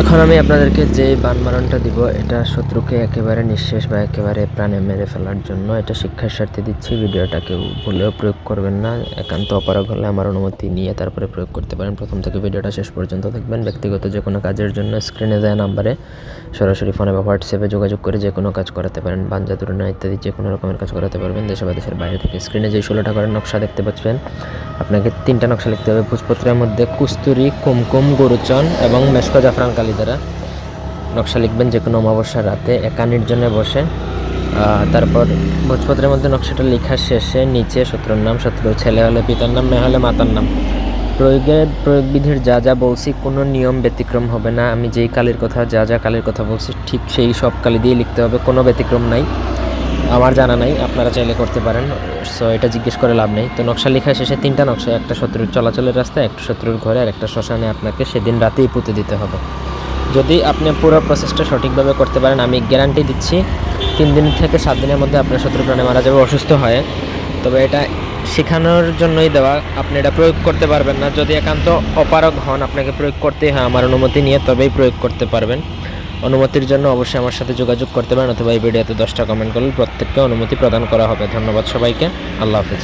এখন আমি আপনাদেরকে যে বানমারণটা দিব, এটা শত্রুকে একেবারে নিঃশেষ বা একেবারে প্রাণে মেরে ফেলার জন্য এটা শিক্ষার স্বার্থে দিচ্ছি। ভিডিওটা কেউ ভুলেও প্রয়োগ করবেন না। একান্ত অপারগ হলে আমার অনুমতি নিয়ে তারপরে প্রয়োগ করতে পারেন। প্রথম থেকে ভিডিওটা শেষ পর্যন্ত দেখবেন। ব্যক্তিগত যে কোনো কাজের জন্য স্ক্রিনে দেওয়া নাম্বারে সরাসরি ফোনে বা হোয়াটসঅ্যাপে যোগাযোগ করে যে কোনো কাজ করাতে পারেন। বাঞ্জা তুলনা ইত্যাদি যে কোনো রকমের কাজ করাতে পারবেন। দেশে বা দেশের বাইরে থেকে স্ক্রিনে যে ষোলোটা করে নকশা দেখতে পাচ্ছেন, আপনাকে তিনটা নকশা লিখতে হবে। ভোজপত্রের মধ্যে কুস্তুরি, কুমকুম, গরুচন এবং মেশকা জাফরান কালি দ্বারা। নকশা লিখবেন যে কোনো অমাবস্যার রাতে। একা নির্জনে বসে। তারপর ভোজপত্রের মধ্যে নকশাটা লেখা শেষে নিচে শত্রুর নাম, শত্রু ছেলে হলে পিতার নাম, মেয়ে হলে মাতার নাম। প্রয়োগের প্রয়োগ বিধির যা যা বলছি কোনো নিয়ম ব্যতিক্রম হবে না। আমি যেই কালির কথা, যা যা কালির কথা বলছি, ঠিক সেই সব কালি দিয়ে লিখতে হবে। কোনো ব্যতিক্রম নাই। আমার জানা নাই, আপনারা চাইলে করতে পারেন। সো, এটা জিজ্ঞেস করে লাভ নেই। তো নকশা লেখা শেষে তিনটা নকশা, একটা শত্রুর চলাচলের রাস্তা, একটা শত্রুর ঘরে, আর একটা শ্মশানে আপনাকে সেদিন রাতেই পুঁতে দিতে হবে। যদি আপনি পুরো প্রসেসটা সঠিকভাবে করতে পারেন, আমি গ্যারান্টি দিচ্ছি, তিন দিন থেকে সাত দিনের মধ্যে আপনার শত্রু প্রাণে মারা যাবে, অসুস্থ হয়ে। তবে এটা শেখানোর জন্যই দেওয়া, আপনি এটা প্রয়োগ করতে পারবেন না। যদি একান্ত অপারগ হন, আপনাকে প্রয়োগ করতেই হয়, আমার অনুমতি নিয়ে তবেই প্রয়োগ করতে পারবেন। অনুমতির জন্য অবশ্যই আমার সাথে যোগাযোগ করতে পারেন, অথবা এই ভিডিওতে দশটা কমেন্ট করলে প্রত্যেককে অনুমতি প্রদান করা হবে। ধন্যবাদ সবাইকে, আল্লাহ হাফিজ।